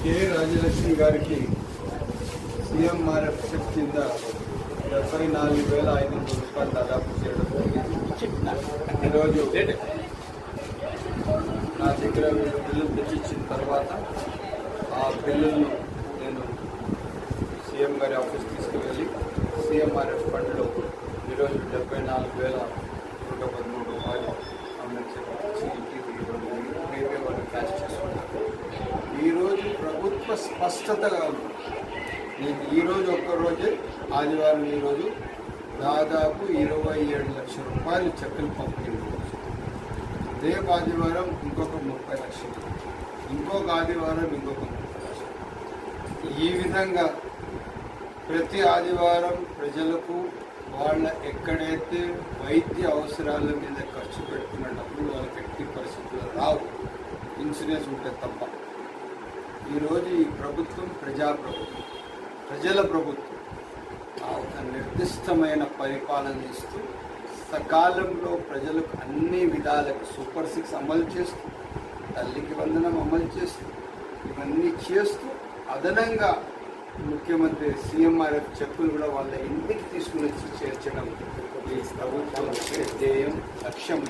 K Rajalakshmi గారికి CMRF check కింద డెబ్బై నాలుగు వేల ఐదు వందల రూపాయలు దాదాపు చేయడం జరిగింది. ఈరోజు నా దగ్గర బిల్లు తెచ్చిచ్చిన తర్వాత ఆ బిల్లులను నేను సీఎం గారి ఆఫీస్ తీసుకువెళ్ళి సీఎంఆర్ఎఫ్ ఫండ్లో ఈరోజు డెబ్బై నాలుగు వేల నూట రేపే చేసుకున్నారు ఈరోజు ప్రభుత్వ స్పష్టతగా ఉంది నేను ఈరోజు ఒక్కరోజే ఆదివారం ఈరోజు దాదాపు ఇరవై ఏడు లక్షల రూపాయలు చెక్కులు పంపిణీ రేపు ఆదివారం ఇంకొక ముప్పై లక్షలు. ఇంకొక ఆదివారం ఇంకొక ముప్పై లక్షలు. ఈ విధంగా ప్రతి ఆదివారం ప్రజలకు వాళ్ళ ఎక్కడైతే వైద్య అవసరాల మీద ఖర్చు పెడుతున్న డబ్బులు వాళ్ళకి ఎట్టి పరిస్థితులు రావు. ఇన్సూరెన్స్ ఉంటుంది తప్ప. ఈరోజు ఈ ప్రభుత్వం ప్రజాప్రభుత్వం ప్రజల ప్రభుత్వం ఆ ఒక నిర్దిష్టమైన పరిపాలన ఇస్తూ సకాలంలో ప్రజలకు అన్ని విధాలకు సూపర్ సిక్స్ అమలు చేస్తూ తల్లికి వందనం అమలు చేస్తూ ఇవన్నీ చేస్తూ అదనంగా ముఖ్యమంత్రి సీఎంఆర్ఎఫ్ చెక్కులు కూడా వాళ్ళ ఇంటికి తీసుకుని వచ్చి చేర్చడం ఈ ప్రభుత్వం ధ్యేయం లక్ష్యం